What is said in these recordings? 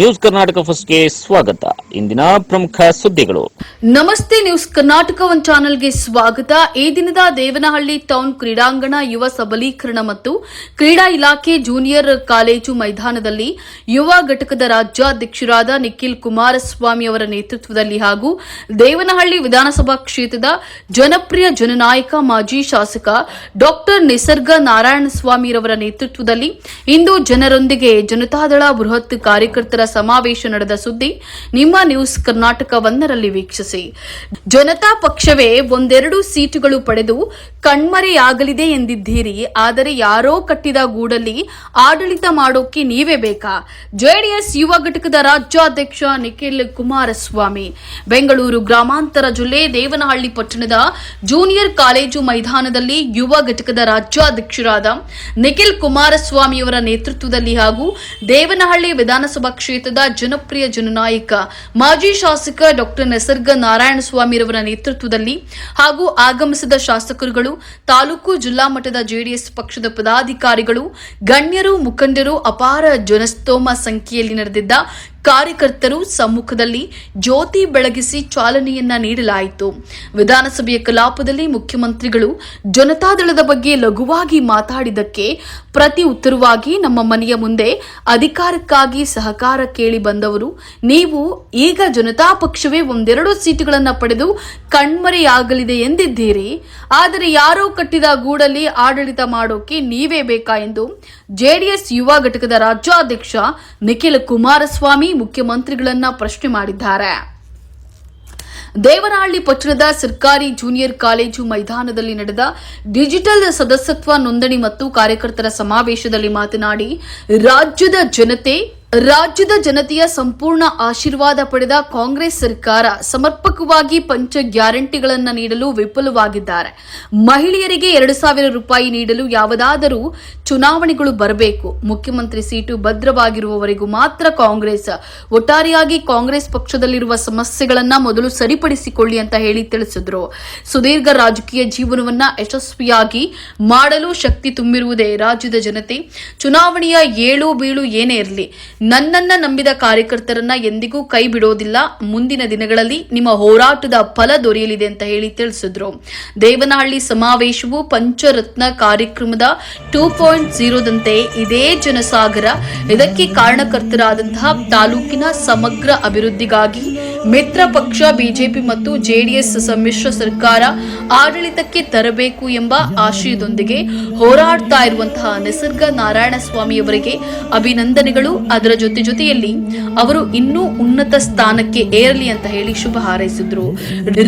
News Karnataka ಫಸ್ಟ್ಗೆ ಸ್ವಾಗತ. ಇಂದಿನ ಪ್ರಮುಖ ಸುದ್ದಿಗಳು. ನಮಸ್ತೆ, ನ್ಯೂಸ್ ಕರ್ನಾಟಕ ಒನ್ ಚಾನೆಲ್ಗೆ ಸ್ವಾಗತ. ಈ ದಿನದ ದೇವನಹಳ್ಳಿ ಟೌನ್ ಕ್ರೀಡಾಂಗಣ ಯುವ ಸಬಲೀಕರಣ ಮತ್ತು ಕ್ರೀಡಾ ಇಲಾಖೆ ಜೂನಿಯರ್ ಕಾಲೇಜು ಮೈದಾನದಲ್ಲಿ ಯುವ ಘಟಕದ ರಾಜ್ಯಾಧ್ಯಕ್ಷರಾದ ನಿಖಿಲ್ ಕುಮಾರಸ್ವಾಮಿ ಅವರ ನೇತೃತ್ವದಲ್ಲಿ ಹಾಗೂ ದೇವನಹಳ್ಳಿ ವಿಧಾನಸಭಾ ಕ್ಷೇತ್ರದ ಜನಪ್ರಿಯ ಜನನಾಯಕ ಮಾಜಿ ಶಾಸಕ ಡಾಕ್ಟರ್ ನಿಸರ್ಗ ನಾರಾಯಣಸ್ವಾಮಿರವರ ನೇತೃತ್ವದಲ್ಲಿ ಇಂದು ಜನರೊಂದಿಗೆ ಜನತಾದಳ ಬೃಹತ್ ಕಾರ್ಯಕರ್ತರ ಸಮಾವೇಶ ನಡೆದ ಸುದ್ದಿ ನಿಮ್ಮ ನ್ಯೂಸ್ ಕರ್ನಾಟಕ ಒಂದರಲ್ಲಿ ವೀಕ್ಷಿಸಿ. ಜನತಾ ಪಕ್ಷವೇ ಒಂದೆರಡು ಸೀಟುಗಳು ಪಡೆದು ಕಣ್ಮರೆಯಾಗಲಿದೆ ಎಂದಿದ್ದೀರಿ. ಆದರೆ ಯಾರೋ ಕಟ್ಟಿದ ಗೂಡಲ್ಲಿ ಆಡಳಿತ ಮಾಡೋಕೆ ನೀವೇ ಬೇಕಾ? ಜೆಡಿಎಸ್ ಯುವ ಘಟಕದ ರಾಜ್ಯಾಧ್ಯಕ್ಷ ನಿಖಿಲ್ ಕುಮಾರಸ್ವಾಮಿ. ಬೆಂಗಳೂರು ಗ್ರಾಮಾಂತರ ಜಿಲ್ಲೆ ದೇವನಹಳ್ಳಿ ಪಟ್ಟಣದ ಜೂನಿಯರ್ ಕಾಲೇಜು ಮೈದಾನದಲ್ಲಿ ಯುವ ಘಟಕದ ರಾಜ್ಯಾಧ್ಯಕ್ಷರಾದ ನಿಖಿಲ್ ಕುಮಾರಸ್ವಾಮಿಯವರ ನೇತೃತ್ವದಲ್ಲಿ ಹಾಗೂ ದೇವನಹಳ್ಳಿ ವಿಧಾನಸಭಾ ಕ್ಷೇತ್ರದ ಜನಪ್ರಿಯ ಜನನಾಯಕ ಮಾಜಿ ಶಾಸಕ ಡಾಕ್ಟರ್ ನಿಸರ್ಗ ನಾರಾಯಣಸ್ವಾಮಿರವರ ನೇತೃತ್ವದಲ್ಲಿ ಹಾಗೂ ಆಗಮಿಸಿದ ಶಾಸಕರುಗಳು, ತಾಲೂಕು ಜಿಲ್ಲಾ ಮಟ್ಟದ ಜೆಡಿಎಸ್ ಪಕ್ಷದ ಪದಾಧಿಕಾರಿಗಳು, ಗಣ್ಯರು, ಮುಖಂಡರು ಅಪಾರ ಜನಸ್ತೋಮ ಸಂಖ್ಯೆಯಲ್ಲಿ ನಡೆದಿದ್ದ ಕಾರ್ಯಕರ್ತರು ಸಮ್ಮುಖದಲ್ಲಿ ಜ್ಯೋತಿ ಬೆಳಗಿಸಿ ಚಾಲನೆಯನ್ನ ನೀಡಲಾಯಿತು. ವಿಧಾನಸಭೆಯ ಕಲಾಪದಲ್ಲಿ ಮುಖ್ಯಮಂತ್ರಿಗಳು ಜನತಾದಳದ ಬಗ್ಗೆ ಲಘುವಾಗಿ ಮಾತಾಡಿದ್ದಕ್ಕೆ ಪ್ರತಿ ಉತ್ತರವಾಗಿ ನಮ್ಮ ಮನೆಯ ಮುಂದೆ ಅಧಿಕಾರಕ್ಕಾಗಿ ಸಹಕಾರ ಕೇಳಿ ಬಂದವರು. ನೀವು ಈಗ ಜನತಾ ಪಕ್ಷವೇ ಒಂದೆರಡು ಸೀಟುಗಳನ್ನು ಪಡೆದು ಕಣ್ಮರೆಯಾಗಲಿದೆ ಎಂದಿದ್ದೀರಿ. ಆದರೆ ಯಾರೋ ಕಟ್ಟಿದ ಗೂಡಲ್ಲಿ ಆಡಳಿತ ಮಾಡೋಕೆ ನೀವೇ ಬೇಕಾ ಎಂದು ಜೆಡಿಎಸ್ ಯುವ ಘಟಕದ ರಾಜ್ಯಾಧ್ಯಕ್ಷ ನಿಖಿಲ್ ಕುಮಾರಸ್ವಾಮಿ ಮುಖ್ಯಮಂತ್ರಿಗಳನ್ನ ಪ್ರಶ್ನೆ ಮಾಡಿದ್ದಾರೆ. ದೇವನಹಳ್ಳಿ ಪಟ್ಟಣದ ಸರ್ಕಾರಿ ಜೂನಿಯರ್ ಕಾಲೇಜು ಮೈದಾನದಲ್ಲಿ ನಡೆದ ಡಿಜಿಟಲ್ ಸದಸ್ಯತ್ವ ನೋಂದಣಿ ಮತ್ತು ಕಾರ್ಯಕರ್ತರ ಸಮಾವೇಶದಲ್ಲಿ ಮಾತನಾಡಿ, ರಾಜ್ಯದ ಜನತೆ, ರಾಜ್ಯದ ಜನತೆಯ ಸಂಪೂರ್ಣ ಆಶೀರ್ವಾದ ಪಡೆದ ಕಾಂಗ್ರೆಸ್ ಸರ್ಕಾರ ಸಮರ್ಪಕವಾಗಿ ಪಂಚ ಗ್ಯಾರಂಟಿಗಳನ್ನು ನೀಡಲು ವಿಫಲವಾಗಿದ್ದಾರೆ. ಮಹಿಳೆಯರಿಗೆ ಎರಡು ಸಾವಿರ ರೂಪಾಯಿ ನೀಡಲು ಯಾವುದಾದರೂ ಚುನಾವಣೆಗಳು ಬರಬೇಕು. ಮುಖ್ಯಮಂತ್ರಿ ಸೀಟು ಭದ್ರವಾಗಿರುವವರೆಗೂ ಮಾತ್ರ ಕಾಂಗ್ರೆಸ್. ಒಟ್ಟಾರೆಯಾಗಿ ಕಾಂಗ್ರೆಸ್ ಪಕ್ಷದಲ್ಲಿರುವ ಸಮಸ್ಯೆಗಳನ್ನ ಮೊದಲು ಸರಿಪಡಿಸಿಕೊಳ್ಳಿ ಅಂತ ಹೇಳಿ ತಿಳಿಸಿದ್ರು. ಸುದೀರ್ಘ ರಾಜಕೀಯ ಜೀವನವನ್ನ ಯಶಸ್ವಿಯಾಗಿ ಮಾಡಲು ಶಕ್ತಿ ತುಂಬಿರುವುದೇ ರಾಜ್ಯದ ಜನತೆ. ಚುನಾವಣೆಯ ಏಳು ಬೀಳು ಏನೇ ಇರಲಿ, ನನ್ನನ್ನ ನಂಬಿದ ಕಾರ್ಯಕರ್ತರನ್ನ ಎಂದಿಗೂ ಕೈ ಬಿಡೋದಿಲ್ಲ. ಮುಂದಿನ ದಿನಗಳಲ್ಲಿ ನಿಮ್ಮ ಹೋರಾಟದ ಫಲ ದೊರೆಯಲಿದೆ ಅಂತ ಹೇಳಿ ತಿಳಿಸಿದ್ರು. ದೇವನಹಳ್ಳಿ ಸಮಾವೇಶವು ಪಂಚರತ್ನ ಕಾರ್ಯಕ್ರಮದ ಟೂ ಪಾಯಿಂಟ್ ಜೀರೋದಂತೆ ಇದೇ ಜನಸಾಗರ ಇದಕ್ಕೆ ಕಾರಣಕರ್ತರಾದಂತಹ ತಾಲೂಕಿನ ಸಮಗ್ರ ಅಭಿವೃದ್ಧಿಗಾಗಿ ಮಿತ್ರ ಪಕ್ಷ, ಬಿಜೆಪಿ ಮತ್ತು ಜೆಡಿಎಸ್ ಸಮ್ಮಿಶ್ರ ಸರ್ಕಾರ ಆಡಳಿತಕ್ಕೆ ತರಬೇಕು ಎಂಬ ಆಶಯದೊಂದಿಗೆ ಹೋರಾಡ್ತಾ ಇರುವಂತಹ ನಿಸರ್ಗ ನಾರಾಯಣ ಸ್ವಾಮಿಯವರಿಗೆ ಅಭಿನಂದನೆಗಳು. ಅದರ ಜೊತೆ ಜೊತೆಯಲ್ಲಿ ಅವರು ಇನ್ನೂ ಉನ್ನತ ಸ್ಥಾನಕ್ಕೆ ಏರಲಿ ಅಂತ ಹೇಳಿ ಶುಭ ಹಾರೈಸಿದ್ರು.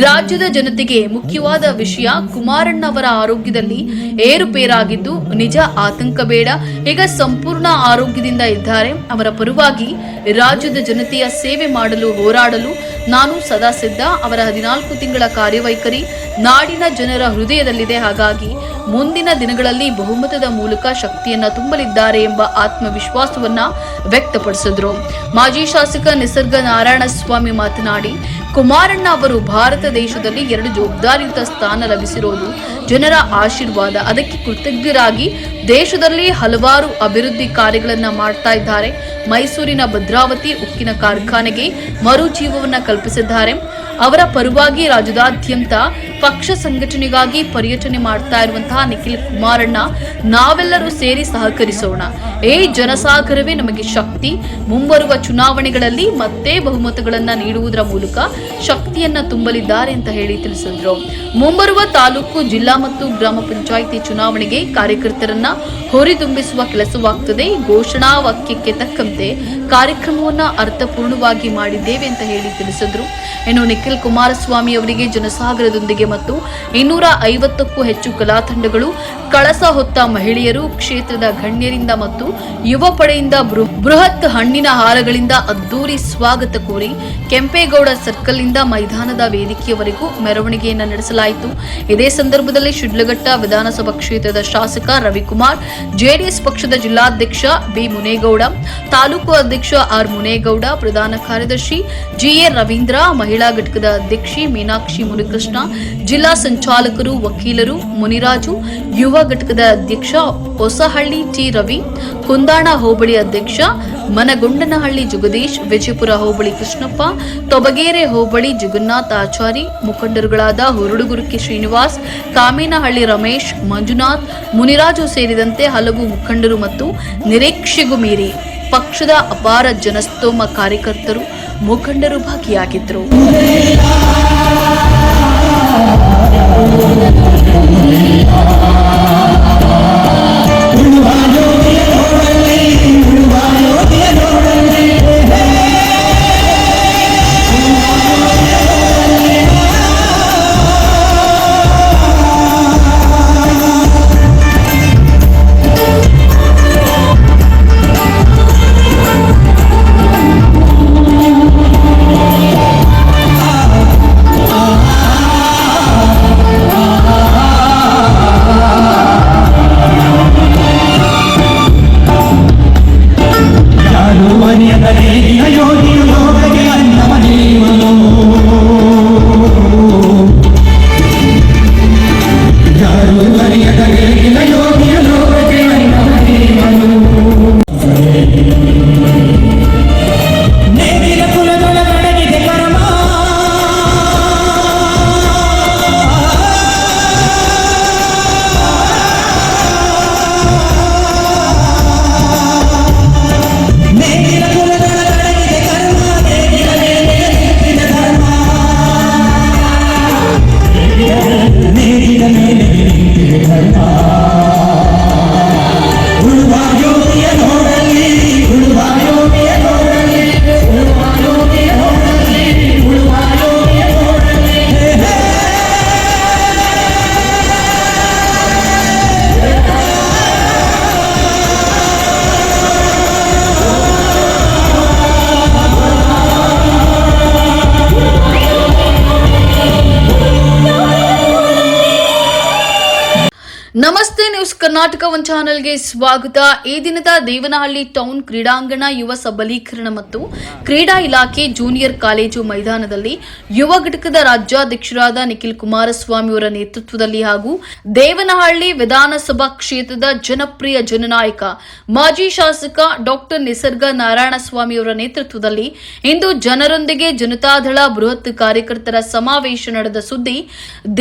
ರಾಜ್ಯದ ಜನತೆಗೆ ಮುಖ್ಯವಾದ ವಿಷಯ ಕುಮಾರಣ್ಣ ಅವರ ಆರೋಗ್ಯದಲ್ಲಿ ಏರುಪೇರಾಗಿದ್ದು ನಿಜ ಆತಂಕ ಬೇಡ. ಈಗ ಸಂಪೂರ್ಣ ಆರೋಗ್ಯದಿಂದ ಇದ್ದಾರೆ. ಅವರ ಪರವಾಗಿ ರಾಜ್ಯದ ಜನತೆಯ ಸೇವೆ ಮಾಡಲು, ಹೋರಾಡಲು ನಾನು ಸದಾ ಸಿದ್ಧ. ಅವರ ಹದಿನಾಲ್ಕು ತಿಂಗಳ ಕಾರ್ಯವೈಖರಿ ನಾಡಿನ ಜನರ ಹೃದಯದಲ್ಲಿದೆ. ಹಾಗಾಗಿ ಮುಂದಿನ ದಿನಗಳಲ್ಲಿ ಬಹುಮತದ ಮೂಲಕ ಶಕ್ತಿಯನ್ನ ತುಂಬಲಿದ್ದಾರೆ ಎಂಬ ಆತ್ಮವಿಶ್ವಾಸವನ್ನ ವ್ಯಕ್ತಪಡಿಸಿದ್ರು. ಮಾಜಿ ಶಾಸಕ ನಿಸರ್ಗ ನಾರಾಯಣಸ್ವಾಮಿ ಮಾತನಾಡಿ ಕುಮಾರಣ್ಣ ಅವರು ಭಾರತ ದೇಶದಲ್ಲಿ ಎರಡು ಜವಾಬ್ದಾರಿಯುತ ಸ್ಥಾನ ಲಭಿಸಿರೋದು ಜನರ ಆಶೀರ್ವಾದ. ಅದಕ್ಕೆ ಕೃತಜ್ಞರಾಗಿ ದೇಶದಲ್ಲಿ ಹಲವಾರು ಅಭಿವೃದ್ಧಿ ಕಾರ್ಯಗಳನ್ನು ಮಾಡ್ತಾ ಇದ್ದಾರೆ. ಮೈಸೂರಿನ ಭದ್ರಾವತಿ ಉಕ್ಕಿನ ಕಾರ್ಖಾನೆಗೆ ಮರುಜೀವವನ್ನ ಕಲ್ಪಿಸಿದ್ದಾರೆ. ಅವರ ಪರವಾಗಿ ರಾಜ್ಯದಾದ್ಯಂತ ಪಕ್ಷ ಸಂಘಟನೆಗಾಗಿ ಪರ್ಯಟನೆ ಮಾಡ್ತಾ ಇರುವಂತಹ ನಿಖಿಲ್ ಕುಮಾರಣ್ಣ ನಾವೆಲ್ಲರೂ ಸೇರಿ ಸಹಕರಿಸೋಣ. ಏ ಜನಸಾಗರವೇ ನಮಗೆ ಶಕ್ತಿ. ಮುಂಬರುವ ಚುನಾವಣೆಗಳಲ್ಲಿ ಮತ್ತೆ ಬಹುಮತಗಳನ್ನು ನೀಡುವುದರ ಮೂಲಕ ಶಕ್ತಿಯನ್ನ ತುಂಬಲಿದ್ದಾರೆ ಅಂತ ಹೇಳಿ ತಿಳಿಸಿದ್ರು. ಮುಂಬರುವ ತಾಲೂಕು, ಜಿಲ್ಲಾ ಮತ್ತು ಗ್ರಾಮ ಪಂಚಾಯಿತಿ ಚುನಾವಣೆಗೆ ಕಾರ್ಯಕರ್ತರನ್ನ ಹೊರಿದುಂಬಿಸುವ ಕೆಲಸವಾಗ್ತದೆ. ಘೋಷಣಾ ವಾಕ್ಯಕ್ಕೆ ತಕ್ಕಂತೆ ಕಾರ್ಯಕ್ರಮವನ್ನ ಅರ್ಥಪೂರ್ಣವಾಗಿ ಮಾಡಿದ್ದೇವೆ ಅಂತ ಹೇಳಿ ತಿಳಿಸಿದ್ರು. ಇನ್ನು ನಿಖಿಲ್ ಕುಮಾರಸ್ವಾಮಿ ಅವರಿಗೆ ಜನಸಾಗರದೊಂದಿಗೆ ಮತ್ತು ಇನ್ನೂರ ಐವತ್ತಕ್ಕೂ ಹೆಚ್ಚು ಕಲಾತಂಡಗಳು, ಕಳಸ ಹೊತ್ತ ಮಹಿಳೆಯರು, ಕ್ಷೇತ್ರದ ಗಣ್ಯರಿಂದ ಮತ್ತು ಯುವ ಪಡೆಯಿಂದ ಬೃಹತ್ ಹಣ್ಣಿನ ಹಾರಗಳಿಂದ ಅದ್ದೂರಿ ಸ್ವಾಗತ ಕೋರಿ ಕೆಂಪೇಗೌಡ ಸರ್ಕಲ್ ಇಂದ ಮೈದಾನದ ವೇದಿಕೆಯವರೆಗೂ ಮೆರವಣಿಗೆಯನ್ನು ನಡೆಸಲಾಯಿತು. ಇದೇ ಸಂದರ್ಭದಲ್ಲಿ ಶಿಡ್ಲಘಟ್ಟ ವಿಧಾನಸಭಾ ಕ್ಷೇತ್ರದ ಶಾಸಕ ರವಿಕುಮಾರ್, ಜೆಡಿಎಸ್ ಪಕ್ಷದ ಜಿಲ್ಲಾಧ್ಯಕ್ಷ ಬಿ. ಮುನೇಗೌಡ, ತಾಲೂಕು ಅಧ್ಯಕ್ಷ ಆರ್. ಮುನೇಗೌಡ, ಪ್ರಧಾನ ಕಾರ್ಯದರ್ಶಿ ಜಿಎ ರವೀಂದ್ರ, ಮಹಿಳಾ ಘಟಕದ ಅಧ್ಯಕ್ಷೆ ಮೀನಾಕ್ಷಿ ಮುನಿಕೃಷ್ಣ, ಜಿಲ್ಲಾ ಸಂಚಾಲಕರು, ವಕೀಲರು, ಮುನಿರಾಜು, ಯುವ ಘಟಕದ ಅಧ್ಯಕ್ಷ ಹೊಸಹಳ್ಳಿ ಟಿ. ರವಿ, ಕುಂದಾಣ ಹೋಬಳಿ ಅಧ್ಯಕ್ಷ ಮನಗೊಂಡನಹಳ್ಳಿ ಜಗದೀಶ್, ವಿಜಯಪುರ ಹೋಬಳಿ ಕೃಷ್ಣಪ್ಪ, ತೊಬಗೇರೆ ಹೋಬಳಿ ಜಗನ್ನಾಥ್ ಆಚಾರಿ, ಮುಖಂಡರುಗಳಾದ ಹುರುಡುಗುರುಕಿ ಶ್ರೀನಿವಾಸ್, ಕಾಮೇನಹಳ್ಳಿ ರಮೇಶ್, ಮಂಜುನಾಥ್, ಮುನಿರಾಜು ಸೇರಿದಂತೆ ಹಲವು ಮುಖಂಡರು ಮತ್ತು ನಿರೀಕ್ಷೆಗೂ ಮೀರಿ ಪಕ್ಷದ ಅಪಾರ ಜನಸ್ತೋಮ ಕಾರ್ಯಕರ್ತರು ಮುಖಂಡರು ಭಾಗಿಯಾಗಿದ್ದರು. ಕರ್ನಾಟಕ ಒನ್ ಚಾನೆಲ್ಗೆ ಸ್ವಾಗತ. ಈ ದಿನದ ದೇವನಹಳ್ಳಿ ಟೌನ್ ಕ್ರೀಡಾಂಗಣ ಯುವ ಸಬಲೀಕರಣ ಮತ್ತು ಕ್ರೀಡಾ ಇಲಾಖೆ ಜೂನಿಯರ್ ಕಾಲೇಜು ಮೈದಾನದಲ್ಲಿ ಯುವ ಘಟಕದ ರಾಜ್ಯಾಧ್ಯಕ್ಷರಾದ ನಿಖಿಲ್ ಕುಮಾರಸ್ವಾಮಿ ಅವರ ನೇತೃತ್ವದಲ್ಲಿ ಹಾಗೂ ದೇವನಹಳ್ಳಿ ವಿಧಾನಸಭಾ ಕ್ಷೇತ್ರದ ಜನಪ್ರಿಯ ಜನನಾಯಕ ಮಾಜಿ ಶಾಸಕ ಡಾಕ್ಟರ್ ನಿಸರ್ಗ ನಾರಾಯಣಸ್ವಾಮಿ ಅವರ ನೇತೃತ್ವದಲ್ಲಿ ಇಂದು ಜನರೊಂದಿಗೆ ಜನತಾದಳ ಬೃಹತ್ ಕಾರ್ಯಕರ್ತರ ಸಮಾವೇಶ ನಡೆದ ಸುದ್ದಿ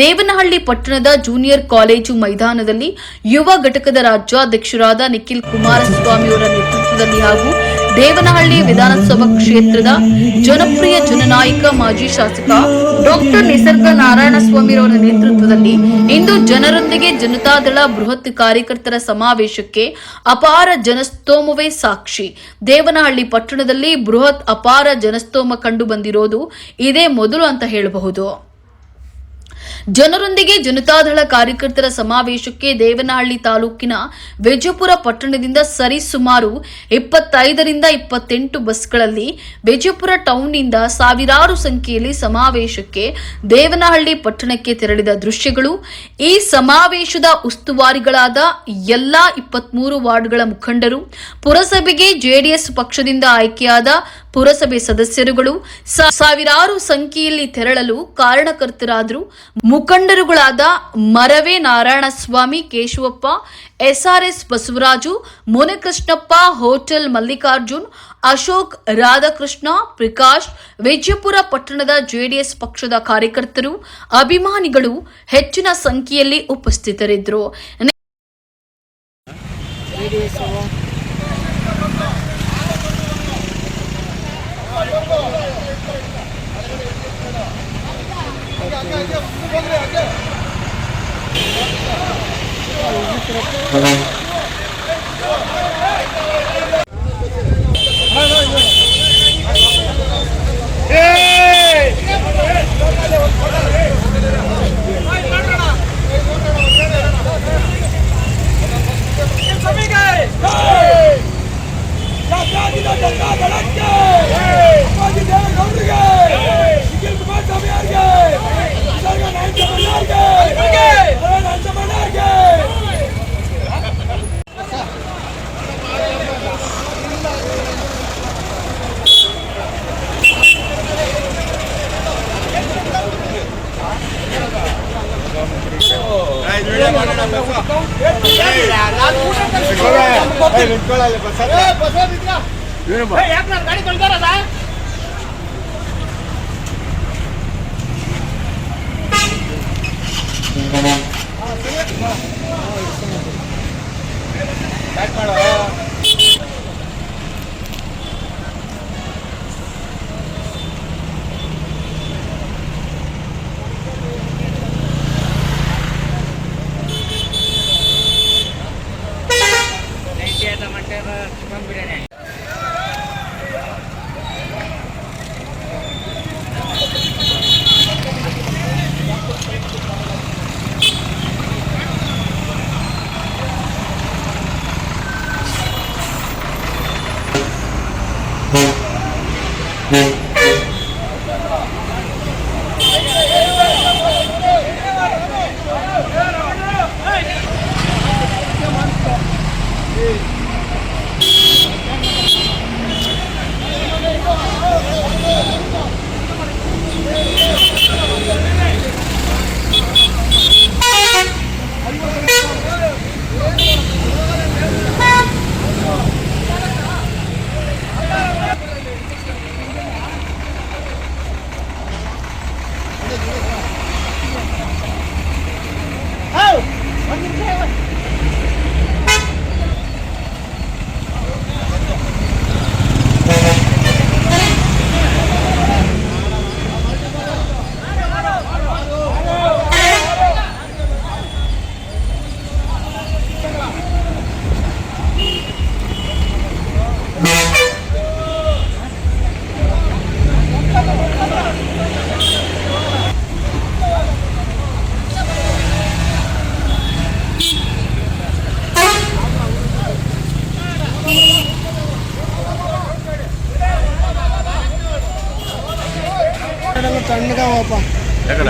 ದೇವನಹಳ್ಳಿ ಪಟ್ಟಣದ ಜೂನಿಯರ್ ಕಾಲೇಜು ಮೈದಾನದಲ್ಲಿ ಯುವ ಘಟಕದ ರಾಜ್ಯಾಧ್ಯಕ್ಷರಾದ ನಿಖಿಲ್ ಕುಮಾರಸ್ವಾಮಿ ಅವರ ನೇತೃತ್ವದಲ್ಲಿ ಹಾಗೂ ದೇವನಹಳ್ಳಿ ವಿಧಾನಸಭಾ ಕ್ಷೇತ್ರದ ಜನಪ್ರಿಯ ಜನನಾಯಕ ಮಾಜಿ ಶಾಸಕ ಡಾಕ್ಟರ್ ನಿಸರ್ಗ ನಾರಾಯಣಸ್ವಾಮಿ ಅವರ ನೇತೃತ್ವದಲ್ಲಿ ಇಂದು ಜನರೊಂದಿಗೆ ಜನತಾದಳ ಬೃಹತ್ ಕಾರ್ಯಕರ್ತರ ಸಮಾವೇಶಕ್ಕೆ ಅಪಾರ ಜನಸ್ತೋಮವೇ ಸಾಕ್ಷಿ. ದೇವನಹಳ್ಳಿ ಪಟ್ಟಣದಲ್ಲಿ ಬೃಹತ್ ಅಪಾರ ಜನಸ್ತೋಮ ಕಂಡು ಬಂದಿರೋದು ಇದೇ ಮೊದಲು ಅಂತ ಹೇಳಬಹುದು. ಜನರೊಂದಿಗೆ ಜನತಾದಳ ಕಾರ್ಯಕರ್ತರ ಸಮಾವೇಶಕ್ಕೆ ದೇವನಹಳ್ಳಿ ತಾಲೂಕಿನ ವಿಜಯಪುರ ಪಟ್ಟಣದಿಂದ ಸರಿಸುಮಾರು ಇಪ್ಪತ್ತೈದರಿಂದ ಇಪ್ಪತ್ತೆಂಟು ಬಸ್ಗಳಲ್ಲಿ ವಿಜಯಪುರ ಟೌನ್ನಿಂದ ಸಾವಿರಾರು ಸಂಖ್ಯೆಯಲ್ಲಿ ಸಮಾವೇಶಕ್ಕೆ ದೇವನಹಳ್ಳಿ ಪಟ್ಟಣಕ್ಕೆ ತೆರಳಿದ ದೃಶ್ಯಗಳು, ಈ ಸಮಾವೇಶದ ಉಸ್ತುವಾರಿಗಳಾದ ಎಲ್ಲಾ ಇಪ್ಪತ್ಮೂರು ವಾರ್ಡ್ಗಳ ಮುಖಂಡರು, ಪುರಸಭೆಗೆ ಜೆಡಿಎಸ್ ಪಕ್ಷದಿಂದ ಆಯ್ಕೆಯಾದ ಪುರಸಭೆ ಸದಸ್ಯರುಗಳು ಸಾವಿರಾರು ಸಂಖ್ಯೆಯಲ್ಲಿ ತೆರಳಲು ಕಾರಣಕರ್ತರಾದರು. ಮುಖಂಡರುಗಳಾದ ಮರವೆ ನಾರಾಯಣಸ್ವಾಮಿ, ಕೇಶವಪ್ಪ, ಎಸ್ಆರ್ಎಸ್ ಬಸವರಾಜು, ಮೋನಕೃಷ್ಣಪ್ಪ, ಹೋಟೆಲ್ ಮಲ್ಲಿಕಾರ್ಜುನ್, ಅಶೋಕ್ ರಾಧಾಕೃಷ್ಣ, ಪ್ರಕಾಶ್, ವಿಜಯಪುರ ಪಟ್ಟಣದ ಜೆಡಿಎಸ್ ಪಕ್ಷದ ಕಾರ್ಯಕರ್ತರು, ಅಭಿಮಾನಿಗಳು ಹೆಚ್ಚಿನ ಸಂಖ್ಯೆಯಲ್ಲಿ ಉಪಸ್ಥಿತರಿದ್ದರು. ಜಾತ್ಯಾತೀತ ಜನತಾ ದಳಕ್ಕೆ ಅಪ್ಪಾಜಿ ದೇವೇಗೌಡರಿಗೆ ನಿಖಿಲ್ ಕುಮಾರಸ್ವಾಮಿ ಅವರಿಗೆ ನಿಸರ್ಗ ನಾಯಕರಿಗೆ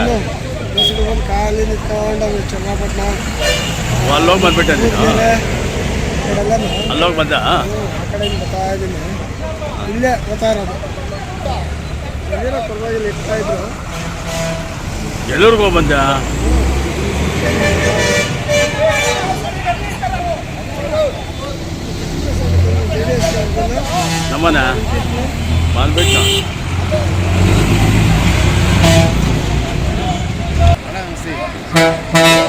ಇದ್ದಾರೆ ಬಸ್ಸಿಗೆ ಅಲ್ಲೋಗಿ ಬಂದ್ಬಿಟ್ಟೆ ನೀನು? ಅಲ್ಲೋಗಿ ಬಂದ ಆ ಕಡೆ ಬರ್ತಾ ಇದ್ದೀನಿ. ಇಲ್ಲೇ ಬರ್ತಾ ಇರೋದು. ಏನೋ ಎಲ್ಲರಿಗೂ ಬಂದ ನಮ್ಮನ? ಮಾಲ್ಬಿಟ್ಟು? ಎಸ್ ನಮ್ಮನ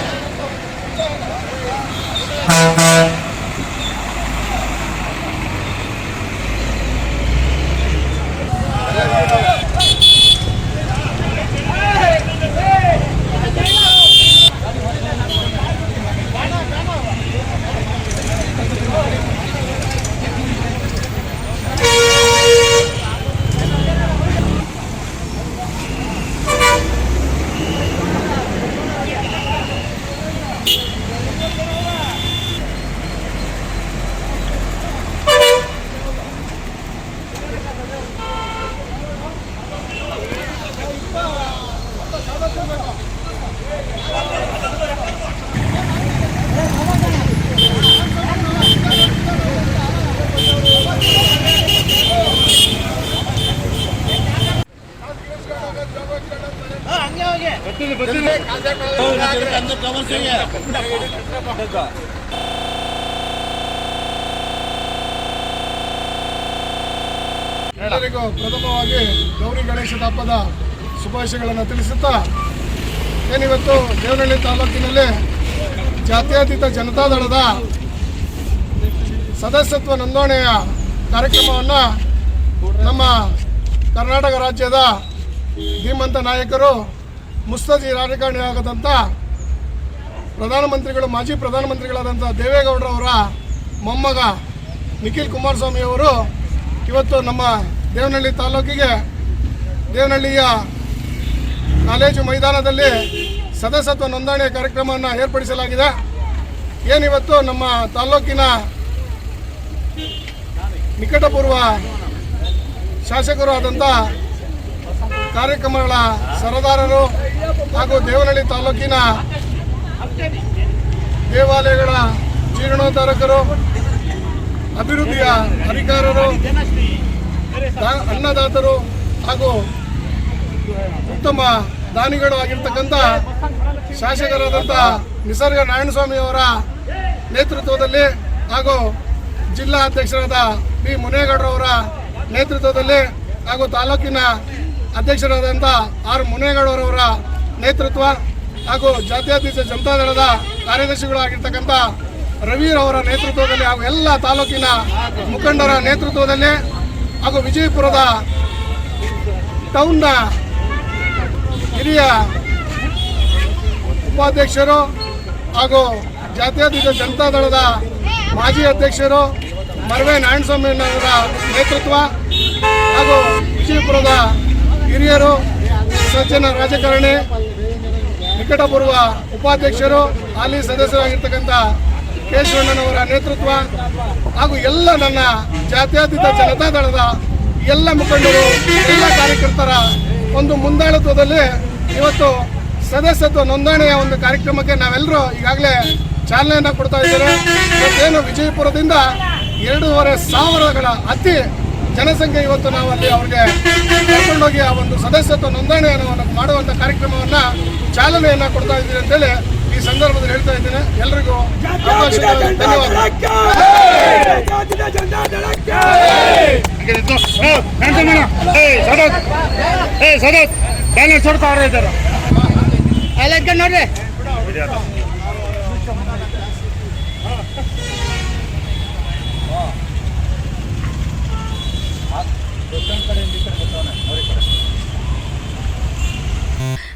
ಬಂದ್ಬಿಟ್ಟು ಎಲ್ಲರಿಗೂ ಪ್ರಥಮವಾಗಿ ಗೌರಿ ಗಣೇಶದ ಹಬ್ಬದ ಶುಭಾಶಯಗಳನ್ನು ತಿಳಿಸುತ್ತಾ, ಏನಿವತ್ತು ದೇವನಹಳ್ಳಿ ತಾಲೂಕಿನಲ್ಲಿ ಜಾತ್ಯತೀತ ಜನತಾದಳದ ಸದಸ್ಯತ್ವ ನೋಂದಣಿಯ ಕಾರ್ಯಕ್ರಮವನ್ನು ನಮ್ಮ ಕರ್ನಾಟಕ ರಾಜ್ಯದ ಧೀಮಂತ ನಾಯಕರು ಮುಸ್ತಜಿ ರಾಜಕಾರಣಿಯಾಗದಂಥ ಪ್ರಧಾನಮಂತ್ರಿಗಳು, ಮಾಜಿ ಪ್ರಧಾನಮಂತ್ರಿಗಳಾದಂಥ ದೇವೇಗೌಡರವರ ಮೊಮ್ಮಗ ನಿಖಿಲ್ ಕುಮಾರಸ್ವಾಮಿ ಅವರು ಇವತ್ತು ನಮ್ಮ ದೇವನಹಳ್ಳಿ ತಾಲೂಕಿಗೆ ದೇವನಹಳ್ಳಿಯ ಕಾಲೇಜು ಮೈದಾನದಲ್ಲಿ ಸದಸ್ಯತ್ವ ನೋಂದಣಿ ಕಾರ್ಯಕ್ರಮವನ್ನು ಏರ್ಪಡಿಸಲಾಗಿದೆ. ಏನಿವತ್ತು ನಮ್ಮ ತಾಲೂಕಿನ ನಿಕಟಪೂರ್ವ ಶಾಸಕರು ಆದಂಥ ಕಾರ್ಯಕ್ರಮಗಳ ಸರದಾರರು ಹಾಗೂ ದೇವನಹಳ್ಳಿ ತಾಲೂಕಿನ ದೇವಾಲಯಗಳ ಜೀರ್ಣೋದ್ಧಾರಕರು ಅಭಿವೃದ್ಧಿಯ ಅಧಿಕಾರರು ಅನ್ನದಾತರು ಹಾಗೂ ಉತ್ತಮ ದಾನಿಗಳು ಆಗಿರ್ತಕ್ಕಂಥ ಶಾಸಕರಾದಂಥ ನಿಸರ್ಗ ನಾರಾಯಣಸ್ವಾಮಿ ಅವರ ನೇತೃತ್ವದಲ್ಲಿ ಹಾಗೂ ಜಿಲ್ಲಾ ಅಧ್ಯಕ್ಷರಾದ ಬಿ. ಮುನೇಗೌಡರವರ ನೇತೃತ್ವದಲ್ಲಿ ಹಾಗೂ ತಾಲೂಕಿನ ಅಧ್ಯಕ್ಷರಾದಂಥ ಆರ್. ಮುನೇಗೌಡರವರ ನೇತೃತ್ವ ಹಾಗೂ ಜಾತ್ಯತೀತ ಜನತಾದಳದ ಕಾರ್ಯದರ್ಶಿಗಳಾಗಿರ್ತಕ್ಕಂಥ ರವಿರವರ ನೇತೃತ್ವದಲ್ಲಿ ಹಾಗೂ ಎಲ್ಲ ತಾಲೂಕಿನ ಮುಖಂಡರ ನೇತೃತ್ವದಲ್ಲಿ ಹಾಗೂ ವಿಜಯಪುರದ ಟೌನ್ನ ಹಿರಿಯ ಉಪಾಧ್ಯಕ್ಷರು ಹಾಗೂ ಜಾತ್ಯತೀತ ಜನತಾದಳದ ಮಾಜಿ ಅಧ್ಯಕ್ಷರು ಮರ್ವೆ ನಾರಾಯಣಸ್ವಾಮಿಯವರ ನೇತೃತ್ವ ಹಾಗೂ ವಿಜಯಪುರದ ಹಿರಿಯರು ಸಜ್ಜನ ರಾಜಕಾರಣಿ, ನಿಕಟಪೂರ್ವ ಉಪಾಧ್ಯಕ್ಷರು, ಹಾಲಿ ಸದಸ್ಯರಾಗಿರ್ತಕ್ಕಂಥ ಕೇಶವಣ್ಣನವರ ನೇತೃತ್ವ ಹಾಗೂ ಎಲ್ಲ ನನ್ನ ಜಾತ್ಯತೀತ ಜನತಾದಳದ ಎಲ್ಲ ಮುಖಂಡರು, ಎಲ್ಲ ಕಾರ್ಯಕರ್ತರ ಒಂದು ಮುಂದಾಳತ್ವದಲ್ಲಿ ಇವತ್ತು ಸದಸ್ಯತ್ವ ನೋಂದಣಿಯ ಒಂದು ಕಾರ್ಯಕ್ರಮಕ್ಕೆ ನಾವೆಲ್ಲರೂ ಈಗಾಗಲೇ ಚಾಲನೆಯನ್ನು ಕೊಡ್ತಾ ಇದ್ದೇವೆ. ಮತ್ತೇನು ವಿಜಯಪುರದಿಂದ ಎರಡೂವರೆ ಸಾವಿರಗಳ ಅತಿ ಜನಸಂಖ್ಯೆ ಇವತ್ತು ನಾವು ಅಲ್ಲಿ ಅವ್ರಿಗೆ ಕರ್ಕೊಂಡೋಗಿ ಆ ಒಂದು ಸದಸ್ಯತ್ವ ನೋಂದಣಿಯನ್ನು ಮಾಡುವಂಥ ಕಾರ್ಯಕ್ರಮವನ್ನು ಚಾಲನೆಯನ್ನು ಕೊಡ್ತಾ ಇದ್ದೀವಿ ಅಂತೇಳಿ ಈ ಸಂದರ್ಭದಲ್ಲಿ ಹೇಳ್ತಾ ಇದ್ದೇನೆ ಎಲ್ರಿಗೂ ಜಾತ್ಯತೀತ ಅವಕಾಶ ಜನತಾ ಧನ್ಯವಾದ ದಳಕ್ಕೆ! ಜಾತ್ಯತೀತ ಜನತಾ ದಳಕ್ಕೆ